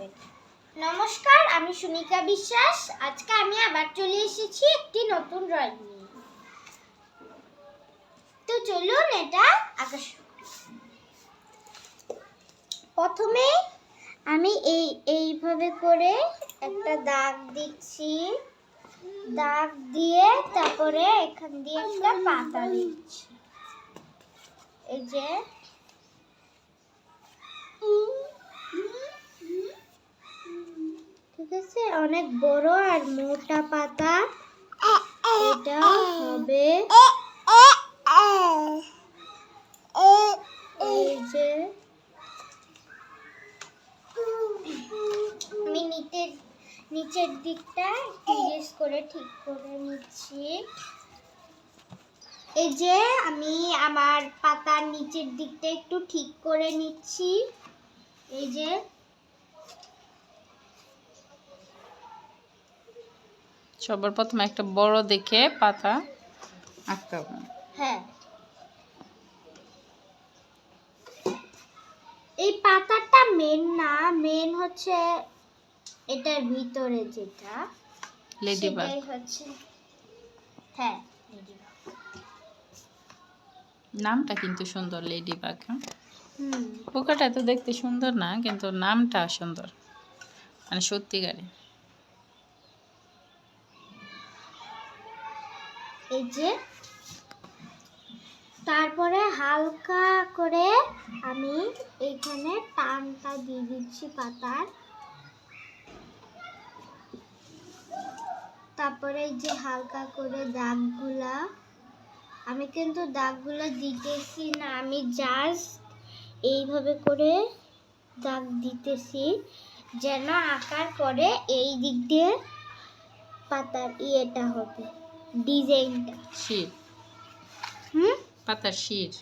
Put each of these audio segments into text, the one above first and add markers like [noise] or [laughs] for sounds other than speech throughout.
জানাবেন নমস্কার, আমি সুনিকা বিশ্বাস। আজকে আমি আবার চলে এসেছি একটি নতুন ড্রয়িং নিয়ে। তো চলুন এটা আঁকা শুরু করি। প্রথমে আমি এই, এইভাবে করে একটা দাগ দিচ্ছি। দাগ দিয়ে তারপরে এখান দিয়ে একটা পাতা দিচ্ছি। এই যে আছে অনেক বড় আর মোটা পাতা। এটা হবে এই যে আমি নিচের নিচের দিকটা তিরিশ করে ঠিক করে নিচ্ছি। এই যে আমি আমার পাতার নিচের দিকটা একটু ঠিক করে নিচ্ছি। এই যে সবার প্রথমে একটা বড় দেখে পাতা আঁকতে হবে। হ্যাঁ। এই পাতাটা মেন না মেন হচ্ছে এটার ভিতরে যেটা লেডি বাগ হচ্ছে হ্যাঁ লেডিবাগ নামটা কিন্তু সুন্দর লেডি বাগ হ্যাঁ? হুম। পোকাটা তো দেখতে সুন্দর না কিন্তু নামটা সুন্দর। মানে সত্যিকারে। এই যে। তারপরে হালকা করে আমি এইখানে টানটা দিয়ে দিচ্ছি পাতার। তারপরে এই যে হালকা করে দাগগুলা। আমি কিন্তু দাগগুলো দিতেছি না, আমি জাস্ট এইভাবে করে দাগ দিতেছি, যেন আঁকার পরে এই দিক দিয়ে পাতার ইয়েটা হবে। ডিজাইনটা। শির হুম? পাতার শির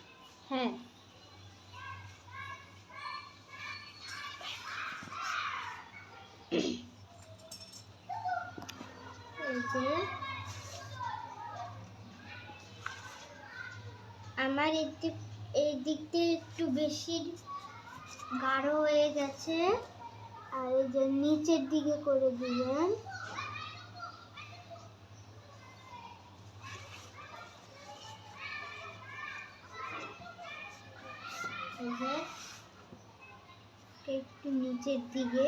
হ্যাঁ। এই যে আমার একটু এই দিকটা একটু বেশি গাঢ় হয়ে গেছে। আর এই যে নিচের দিকে করে দিবেন। একটু নিচের দিকে।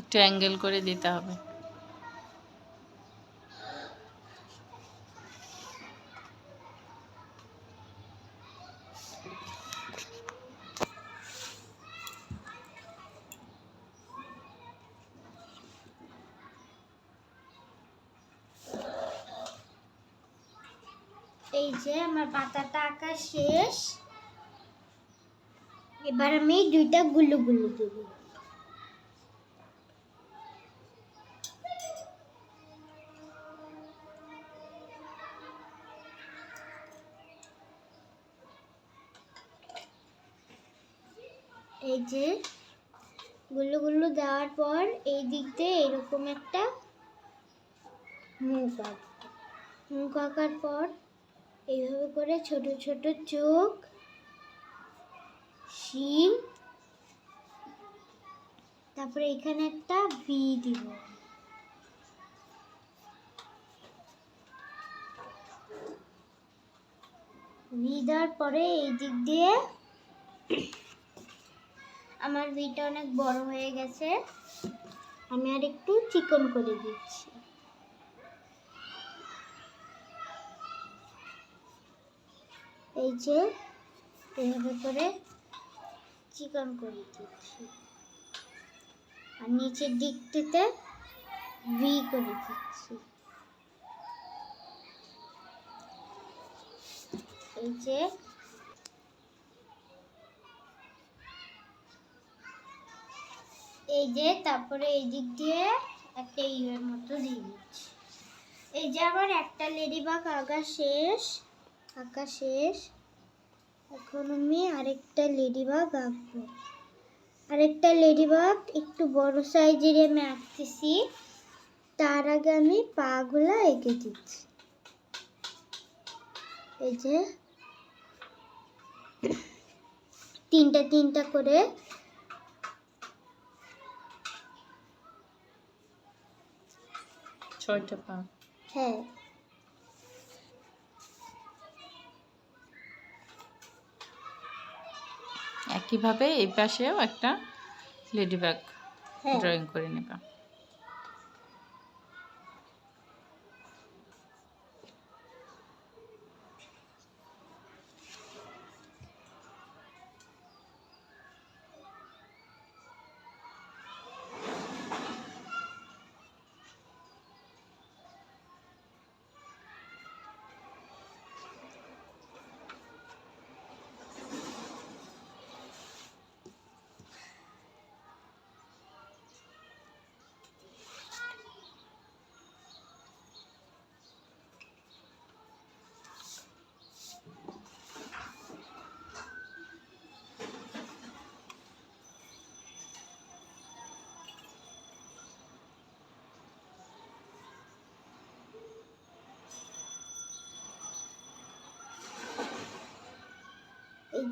একটু অ্যাঙ্গেল করে দিতে হবে এই যে আমার পাতাটা আঁকা শেষ। এবার আমি দুইটা গুলু গুলু দেব। এই যে গুলো দেওয়ার পর এই দিক দিয়ে এরকম একটা মুখ আঁকবো। মুখ আঁকার পর এইভাবে করে ছোট ছোট চোখ, শিং, তারপরে এখানে একটা ভি দিব। ভি দেওয়ার পরে এই দিক দিয়ে আমার ভিটা অনেক বড় হয়ে গেছে। আমি আর একটু চিকন করে দিচ্ছি। এই যে এভাবে করে চিকন করে দিচ্ছি। আর নিচের দিকটিতে ভি করে দিচ্ছি। এই যে এই যে তারপরে এই দিক দিয়ে একটা ইয়ের মতো দিয়ে দিচ্ছি। এই যে আমার একটা লেডিবাগ আঁকা শেষ। আঁকা শেষ। এখন আমি আরেকটা লেডিবাগ আঁকবো। আরেকটা লেডিবাগ একটু বড় সাইজের আমি আঁকতেছি। তার আগে আমি পাগুলা এঁকে দিচ্ছি। এই যে। তিনটা তিনটা করে। ছয়টা পা। হ্যাঁ। একইভাবে এই পাশেও একটা লেডিবাগ হ্যাঁ। ড্রয়িং করে নেবা।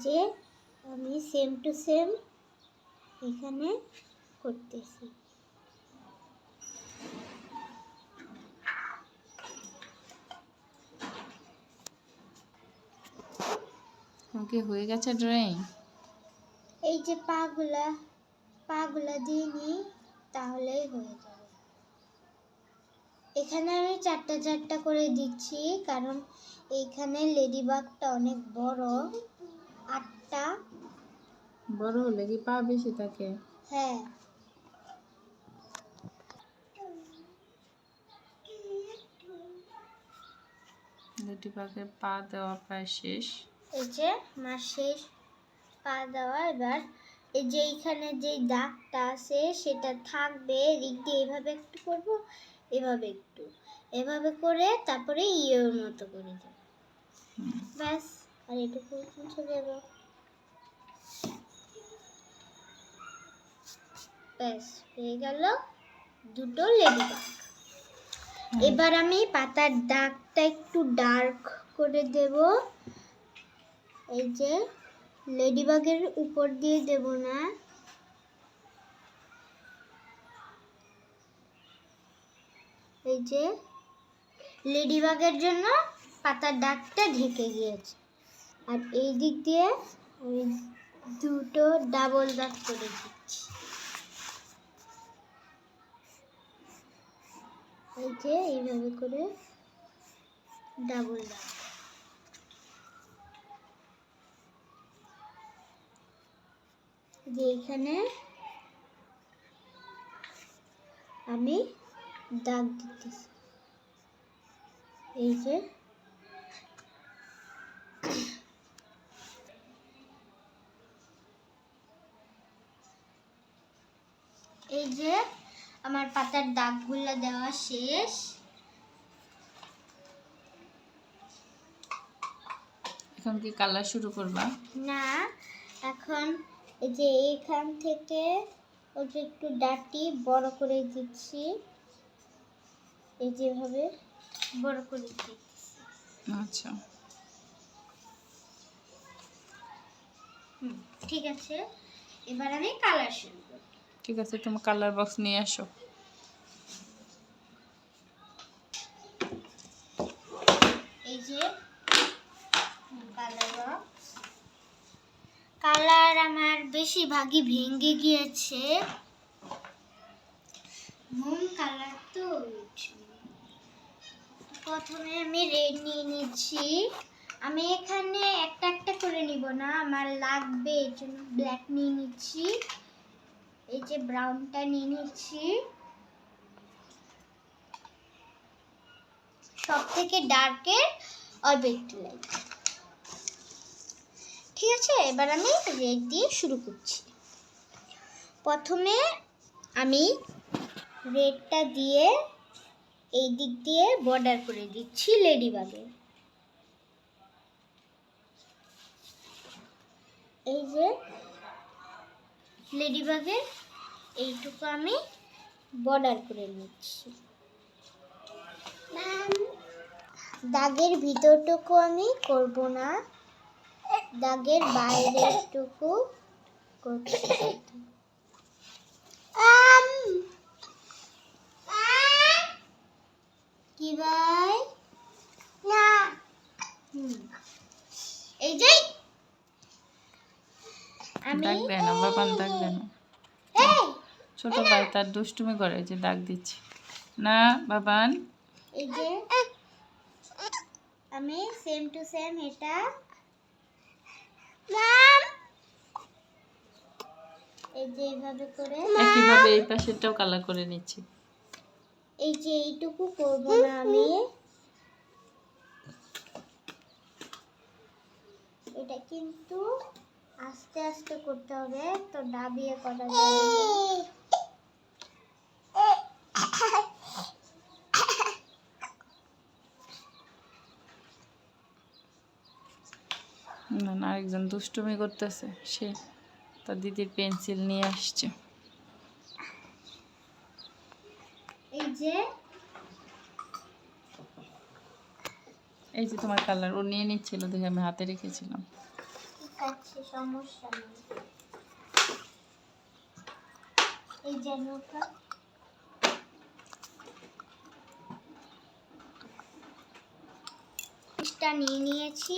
যে আমি সেম টু সেম এখানে করতেছি। তোমার কি হয়ে গেছে ড্রয়িং এই যে পাগুলা পাগুলা দিয়ে নিই তাহলেই হয়ে যাবে। এখানে আমি চারটা চারটা করে দিচ্ছি কারণ এইখানে লেডিবাগটা অনেক বড়। আটটা। বড় হলে কি পা বেশি থাকে হ্যাঁ লেডিবাগের পা দেওয়া প্রায় শেষ। এই যে আমার শেষ পা দেওয়া এবার। এই যে এইখানে যে দাগটা আছে সেটা থাকবে এদিক দিয়ে। এভাবে একটু করব এভাবে একটু। এভাবে করে তারপরে ইয়ের মতো করে দেব। ব্যাস। আর এটুকু মুছে দেব ব্যাস হয়ে গেল দুটো লেডিবাগ। এবার আমি পাতার দাগটা একটু ডার্ক করে দেব। এই যে লেডিবাগের উপর দিয়ে দেব না। এই যে লেডিবাগের জন্য পাতার দাগটা ঢেকে গিয়েছে। আর এই দিক দিয়ে আমি দুটো ডাবল দাগ করে দিচ্ছি। এই যে এইভাবে করে ডাবল দাগ যে এখানে আমি দাগ দিতেছি। এই যে এই যে আমার পাতার দাগগুলো দেওয়া শেষ। এখন কি কালার শুরু করবা? না এখন এই যে এইখান থেকে ওই যে একটু ডাটি বড় করে দিচ্ছি। এই যেভাবে বড় করে দিচ্ছি। আচ্ছা। হুম, ঠিক আছে। এবার আমি কালার শুরু ঠিক আছে, তুমি কালার বক্স নিয়ে আসো কালার আমার বেশিরভাগই ভেঙে গিয়েছে। মোম কালার তো প্রথমে আমি রেড নিয়ে নিচ্ছি। আমি এখানে একটা একটা করে নিব না, আমার লাগবে, এর জন্য ব্ল্যাক নিয়ে নিচ্ছি। এই যে ব্রাউনটা নিয়ে নিচ্ছি। সব থেকে ডার্কের অল্প একটু লাইট ঠিক আছে, এবার আমি রেড দিয়ে শুরু করছি। প্রথমে আমি রেডটা দিয়ে এই দিক দিয়ে বর্ডার করে দিচ্ছি লেডিবাগে এই যে লেডিবাগের এইটুকু আমি বর্ডার করে নিচ্ছি। দাগের ভিতরটুকু আমি করব না। দাগের বাইরেরটুকু করছি। কি ভাই? না। এই যে। আমি দাগ দাগ এই। ছোট ভাই তার দুষ্টুমি করে এই যে দাগ দিচ্ছে। না বাবান? এই যে আমি সেম টু সেম এটা। এই যে এইভাবে করে। একইভাবে এই পাশেরটাও কালার করে নিচ্ছি। এই যে এইটুকু করব না আমি। এটা কিন্তু আস্তে আস্তে করতে হবে তো ডাবিয়ে করা যাবে না। না না আরেকজন দুষ্টুমি করতেছে। সে তার দিদির পেন্সিল নিয়ে আসছে। এই যে। এই যে তোমার কালার ও নিয়ে নিচ্ছিল দেখে আমি হাতে রেখেছিলাম। সমস্যা নেই। এই যে নিয়ে নিয়েছি।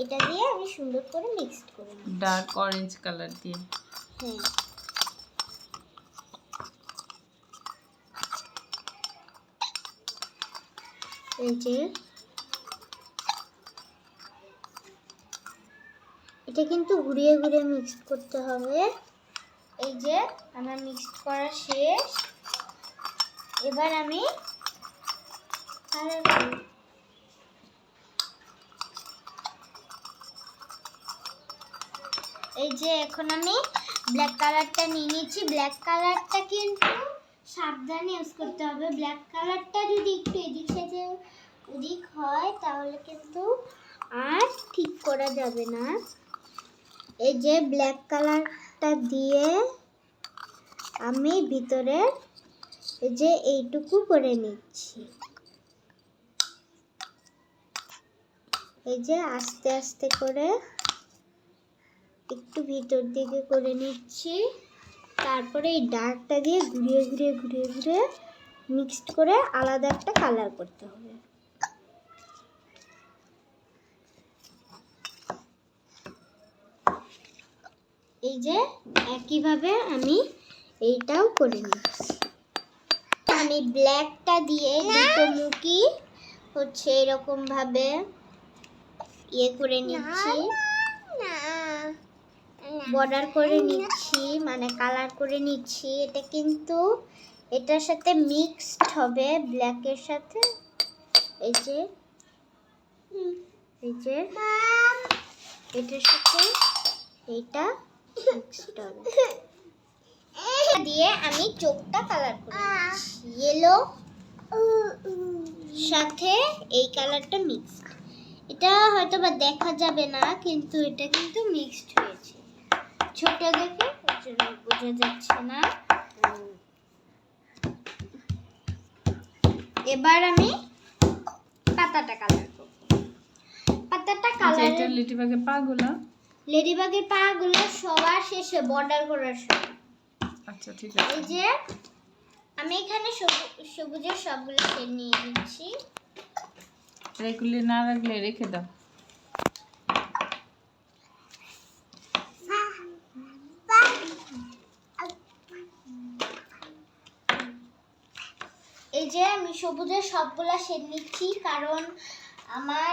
এটা দিয়ে আমি সুন্দর করে মিক্সড করে নিই ডার্ক অরেঞ্জ কালার দিয়ে। হ্যাঁ। এই যে। এটা কিন্তু ঘুরিয়ে ঘুরিয়ে মিক্স করতে হবে। এই যে আমার মিক্সড করা শেষ। এবার আমি কালার করব। এই যে এখন আমি ব্ল্যাক কালারটা নিয়ে নিচ্ছি। ব্ল্যাক কালারটা কিন্তু সাবধানে ইউজ করতে হবে। ব্ল্যাক কালারটা যদি একটু এদিক সেদিক ওদিক হয়, তাহলে কিন্তু আর ঠিক করা যাবে না। এই যে ব্ল্যাক কালারটা দিয়ে আমি ভিতরে এই যে এইটুকু করে নিচ্ছি। এই যে আস্তে আস্তে করে একটু ভিতর দিকে করে নিচ্ছি। তারপরে এই ডার্কটা দিয়ে ঘুরিয়ে ঘুরিয়ে ঘুরিয়ে ঘুরিয়ে মিক্সড করে আলাদা একটা কালার করতে হবে। এই যে একইভাবে আমি এইটাও করে নিচ্ছি। আমি ব্ল্যাকটা দিয়ে দুটো মুখি হচ্ছে এরকম ভাবে ইয়ে করে নিচ্ছি। বর্ডার করে নিচ্ছি মানে কালার করে নিচ্ছি। এটা কিন্তু এটার সাথে মিক্সড হবে ব্ল্যাকের সাথে। এই যে এই যে, এটার সাথে এইটা মিক্সড দিয়ে আমি চোখটা কালার করে ইয়েলো সাথে এই কালারটা মিক্সড এটা হয়তো বা দেখা যাবে না, কিন্তু এটা কিন্তু মিক্সড হয়েছে। ছোট দেখে ওর জন্য বোঝা যাচ্ছে না। এবার আমি পাতাটা কালার করব। পাতাটা আচ্ছা কালার এটা লিটিবাগের পা গুলো লেডিবাগের পা গুলো সবার শেষে বর্ডার করার সময়। আচ্ছা ঠিক আছে। এই যে আমি এখানে সবু- সবুজের সবগুলো নিয়ে নিচ্ছি। এগুলি না রাখলে রেখে দাও এই যে আমি সবুজের সবগুলা শেড নিচ্ছি কারণ আমার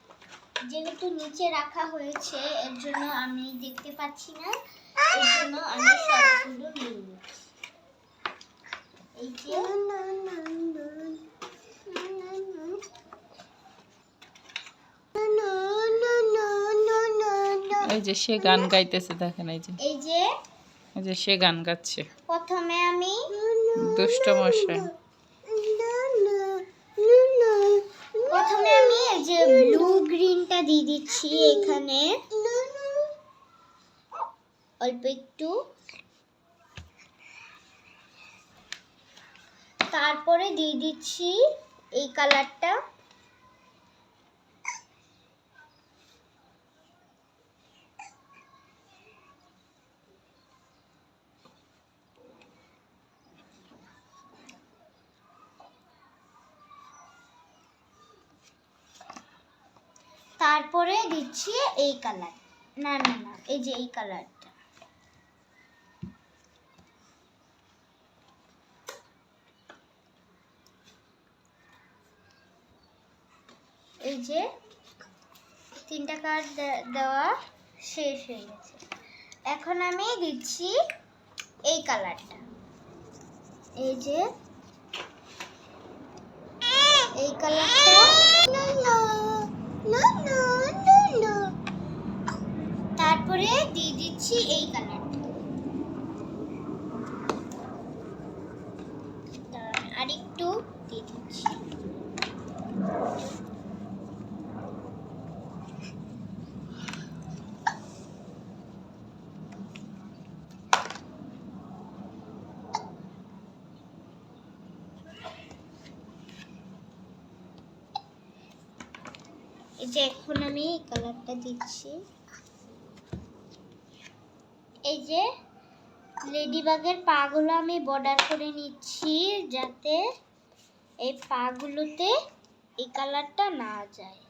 [clears throat] যেহেতু নিচে রাখা হয়েছে এর জন্য আমি দেখতে পাচ্ছি না। এর জন্য আমি সবগুলো নিয়ে নিচ্ছি। এই যে এই যে সে গান গাইতেছে দেখেন এই যে। এই যে এই যে সে গান গাচ্ছে। প্রথমে আমি দুষ্ট মশাই। প্রথমে আমি এই যে ব্লু গ্রিনটা দিয়ে দিচ্ছি এখানে। অল্প একটু। তারপরে দিয়ে দিচ্ছি এই কালারটা তারপরে দিচ্ছি এই কালার না না না, এই যে এই কালারটা এই যে তিনটা কার্ড দেওয়া শেষ হয়ে গেছে। এখন আমি দিচ্ছি এই কালারটা এই যে এই কালারটা তারপরে দিয়ে দিচ্ছি এই কালারটা আর একটু দিয়ে দিচ্ছি এই যে এখন আমি এই কালারটা দিচ্ছি। এই যে লেডিবাগের পাগুলো আমি বর্ডার করে নিচ্ছি যাতে এই পাগুলোতে এই কালারটা না যায়।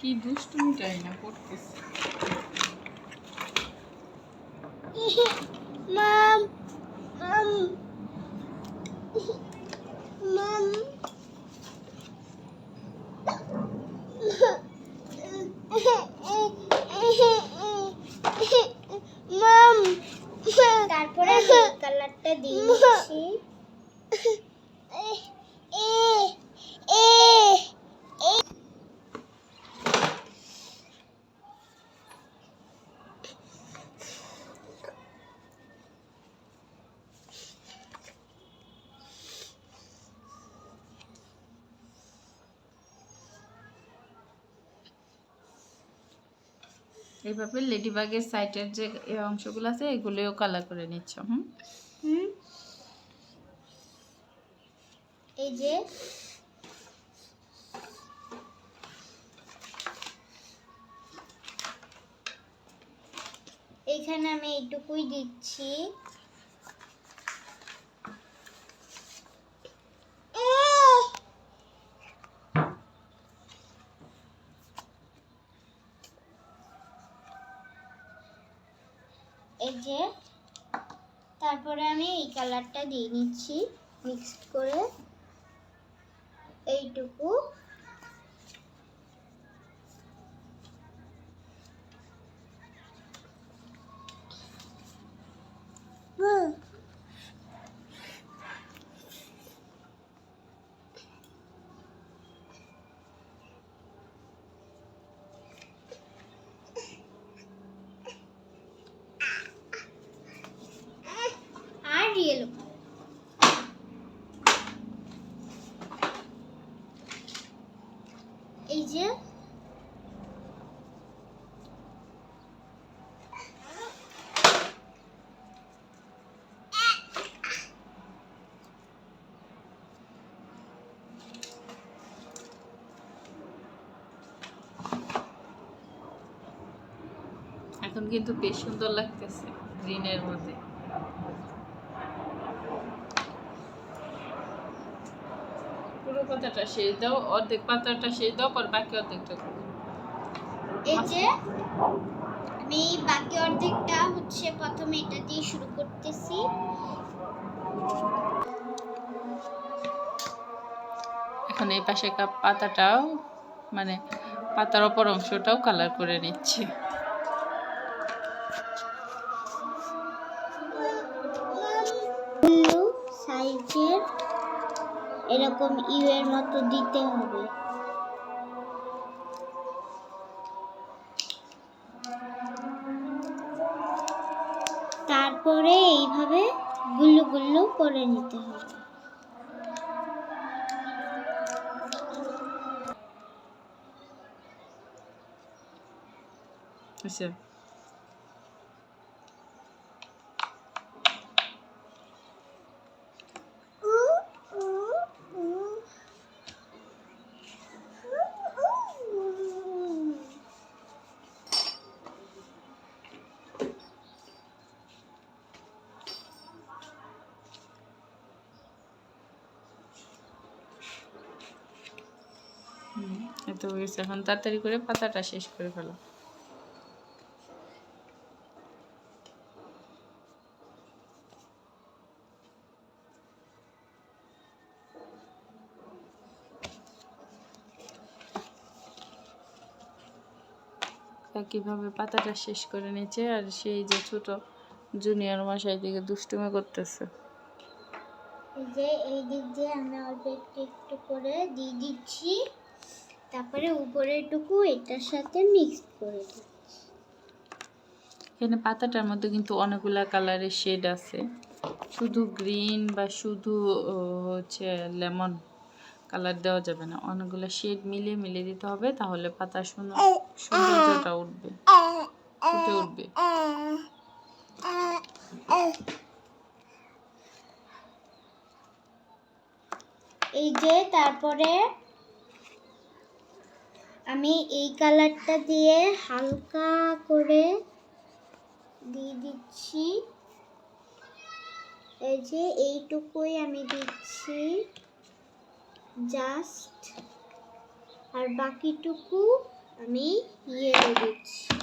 কি দুষ্টুমিটাই না করতেছে? মাম মাম মাম মাম তারপরে আমি এই কালারটা দিয়ে দিচ্ছি। [laughs] এইভাবে লেডিবাগের সাইটের যে অংশগুলো আছে এগুলোও কালার করে নিচ্ছ, হুম? হুম। এই যে, এইখানে আমি এইটুকুই দিচ্ছি। এই যে তারপরে আমি এই কালারটা দিয়ে নিচ্ছি মিক্সড করে। এইটুকু আর ইয়েলো এই যে এখন কিন্তু বেশ সুন্দর লাগতেছে গ্রিনের মধ্যে। পুরো পাতাটা শেষ দাও অর্ধেক পাতাটা শেষ দাও পর বাকি অর্ধেকটা এই যে আমি বাকি অর্ধেকটা হচ্ছে প্রথমে এটা দিয়ে শুরু করতেছি। এখন এই পাশে কাপ পাতাটাও মানে পাতার অপর অংশটাও কালার করে নিচ্ছি। এরকম ইউ এর মতো দিতে হবে। তারপরে এইভাবে গুল্লু গুল্লু করে নিতে হবে। বুঝছ গেছে এখন তাড়াতাড়ি করে পাতাটা শেষ করে ফেলো। কীভাবে পাতাটা শেষ করে নিচ্ছে আর সেই যে ছোট জুনিয়র মশাই দিকে দুষ্টুমি করতেছে। যে, এই দিক দিয়ে আমি অল্প একটু একটু করে দিয়ে দিচ্ছি। তারপরে উপরেরটুকু এটার সাথে মিক্স করে দিচ্ছি। এখানে পাতাটার মধ্যে কিন্তু অনেকগুলা কালারের শেড আছে। শুধু গ্রিন বা শুধু হচ্ছে লেমন কালার দেওয়া যাবে না। অনেকগুলো শেড মিলিয়ে মিলিয়ে দিতে হবে তাহলে পাতা সুন্দর সৌন্দর্যটা উঠবে। ফুটে উঠবে। এই যে তারপরে আমি এই কালারটা দিয়ে হালকা করে দিয়ে দিচ্ছি। এই যে এইটুকুই আমি দিচ্ছি। জাস্ট। আর বাকিটুকু আমি ইয়েলো দিচ্ছি।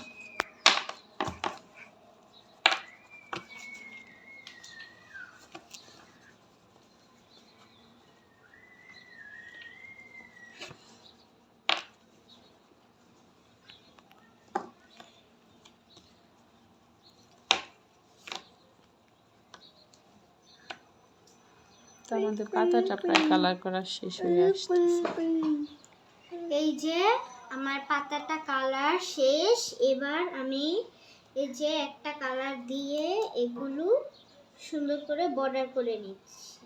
মধ্যে পাতাটা প্রায় কালার করা শেষ হয়ে আসছে এই যে আমার পাতাটা কালার শেষ, এবার আমি এই যে একটা কালার দিয়ে এগুলো সুন্দর করে বর্ডার করে নিচ্ছি।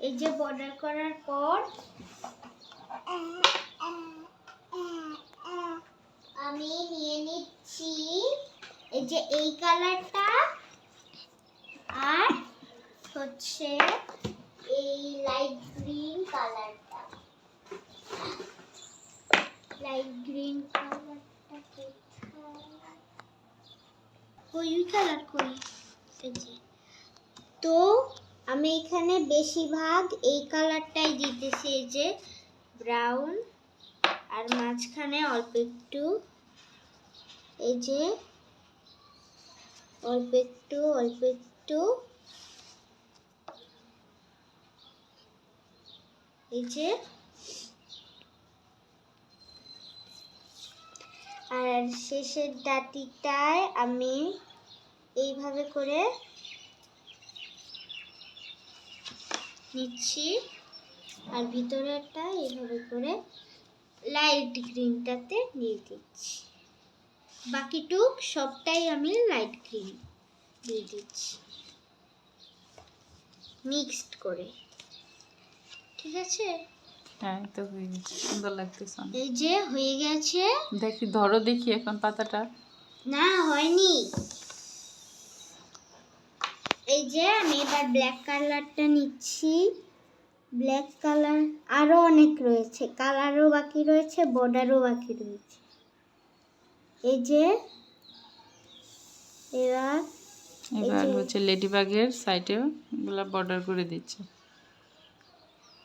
এই যে বর্ডার করার পর আমি নিয়ে নিচ্ছি এই যে এই কালারটা আর হচ্ছে এই লাইট গ্রিন কালারটা। লাইট গ্রিন কালারটা কই কালার কই তো আমি এখানে বেশিরভাগ এই কালারটাই দিতেছি যে ব্রাউন, আর মাঝখানে অল্প একটু এই যে অল্প একটু অল্প একটু এই যে আর শেষের দাঁতিটায় আমি এইভাবে করে নিচ্ছি। আর ভিতরেরটা এইভাবে করে লাইট গ্রিনটাতে নিয়ে দিচ্ছি। বাকিটুক সবটাই আমি লাইট গ্রিন দিয়ে দিচ্ছি। মিক্সড করে। ঠিক আছে? হ্যাঁ তো সুন্দর লাগতেছে। এই যে হয়ে গেছে। দেখি ধরো দেখি এখন পাতাটা। না হয়নি। এই যে আমি এবার ব্ল্যাক কালারটা নিচ্ছি। ব্ল্যাক কালার আরও অনেক রয়েছে। কালারও বাকি রয়েছে বর্ডারও বাকি রয়েছে। এই যে এবার এবার হচ্ছে লেডিবাগের সাইডে গুলা বর্ডার করে দিচ্ছে।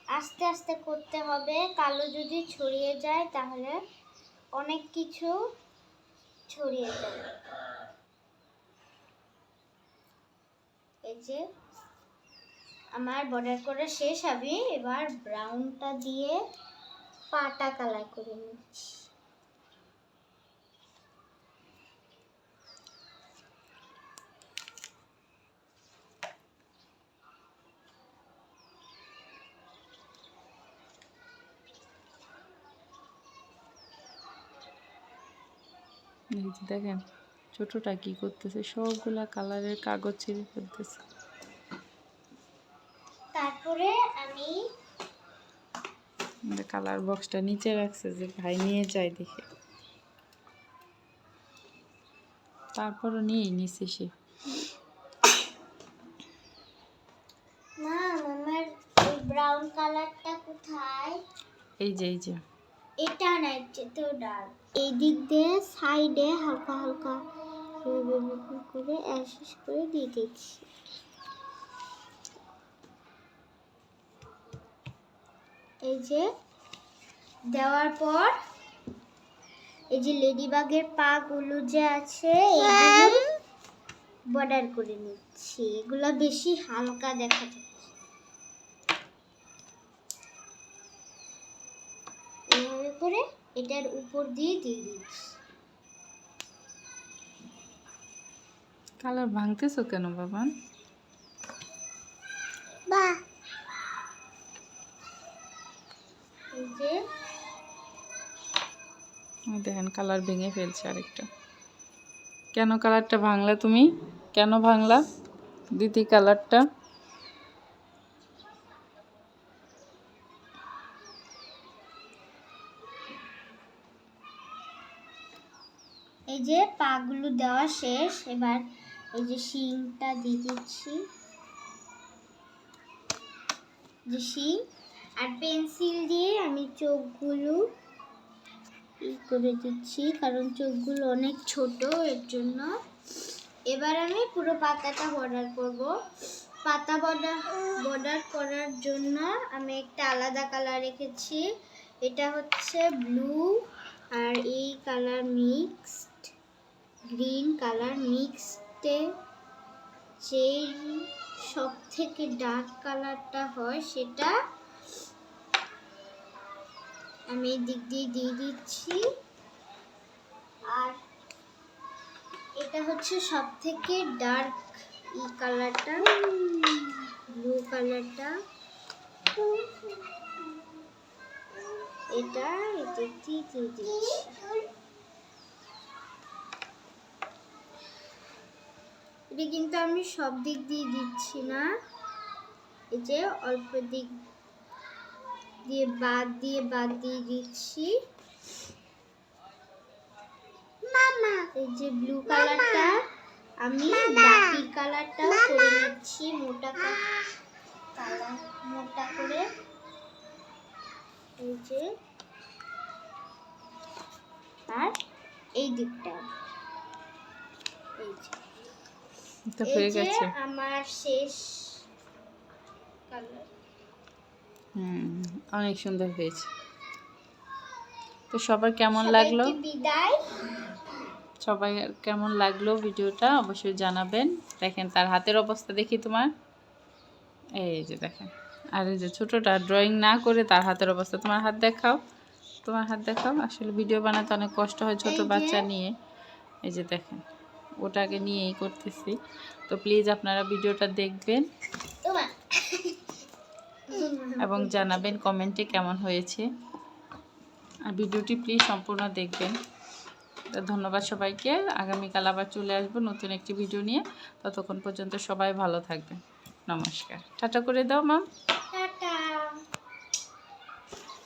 আস্তে আস্তে করতে হবে। কালো যদি ছড়িয়ে যায় তাহলে অনেক কিছু ছড়িয়ে যাবে এই যে, আমার বর্ডার করা শেষ, আমি এবার ব্রাউনটা দিয়ে পাটা কালার করে নিচ্ছি। দেখেন ছোটটা কি করতেছে? সবগুলা কালারের কাগজ ছিঁড়ে ফেলতেছে। তারপরে আমি কালার বক্সটা নিচে রাখছে যে ভাই নিয়ে যায় দেখে। তারপরও নিয়েই নিছে সে। মা আমার এই ব্রাউন কালারটা কোথায়? এই যে এই যে। এটা না এর চেয়েতেও ডার্ক এই দিক দিয়ে সাইডে হালকা হালকা করে অ্যাশেষ করে দিয়ে দিচ্ছি। এই যে দেওয়ার পর এই যে লেডিবাগের পা গুলো যে আছে বর্ডার করে নিচ্ছি। এগুলো বেশি হালকা দেখা যাচ্ছে। এইভাবে করে এটার উপর দিয়ে দিয়ে দিচ্ছি। কালার ভাঙতেছো কেন যে। ওই দেখেন কালার ভেঙে ফেলছে আরেকটা। কেন কালারটা ভাঙলা তুমি? কেন ভাঙলা? দিদি কালারটা। এই যে পাগুলো দেওয়া শেষ এবার এই যে শিংটা দিয়ে দিচ্ছি। যে শিং আর পেন্সিল দিয়ে আমি চোখগুলো ই করে দিচ্ছি, কারণ চোখগুলো অনেক ছোট, এর জন্য। এবার আমি পুরো পাতাটা বর্ডার করব। পাতা বর্ডার বর্ডার করার জন্য আমি একটা আলাদা কালার রেখেছি। এটা হচ্ছে ব্লু আর এই কালার মিক্সড গ্রিন কালার মিক্সডে যে সব থেকে ডার্ক কালারটা হয় সেটা আমি দিক দিয়ে দিয়ে দিচ্ছি। আর এটা হচ্ছে সব থেকে ডার্ক ই কালারটা ব্লু কালারটা এটা এটা দিয়ে দিয়ে দিচ্ছি এটা কিন্তু আমি সব দিক দিয়ে দিচ্ছি না। এই যে অল্প দিক দিয়ে বাদ দিয়ে বাদ দিয়ে দিচ্ছি। মামা এই যে ব্লু কালারটা আমি বাকি কালারটাও করে নিচ্ছি মোটা কালার মোটা করে। এই যে আর এই দিকটা এই যে এই হয়ে গেছে। আমার শেষ কালার হুম অনেক সুন্দর হয়েছে। তো সবার কেমন লাগল? বিদায়। সবাই কেমন লাগল ভিডিওটা অবশ্যই জানাবেন। দেখেন তার হাতের অবস্থা দেখি তোমার। এই যে দেখেন। আর এই যে ছোটোটা ড্রয়িং না করে তার হাতের অবস্থা। তোমার হাত দেখাও। তোমার হাত দেখাও। আসলে ভিডিও বানাতে অনেক কষ্ট হয় ছোট বাচ্চা নিয়ে। এই যে দেখেন। ওটাকে নিয়েই করতেছি। তো প্লিজ আপনারা ভিডিওটা দেখবেন এবং জানাবেন কমেন্টে কেমন হয়েছে। আর ভিডিওটি প্লিজ সম্পূর্ণ দেখবেন। ধন্যবাদ সবাইকে। আগামীকাল আবার চলে আসব নতুন একটি ভিডিও নিয়ে। ততক্ষণ পর্যন্ত সবাই ভালো থাকবেন। নমস্কার। টাটা করে দাও মাম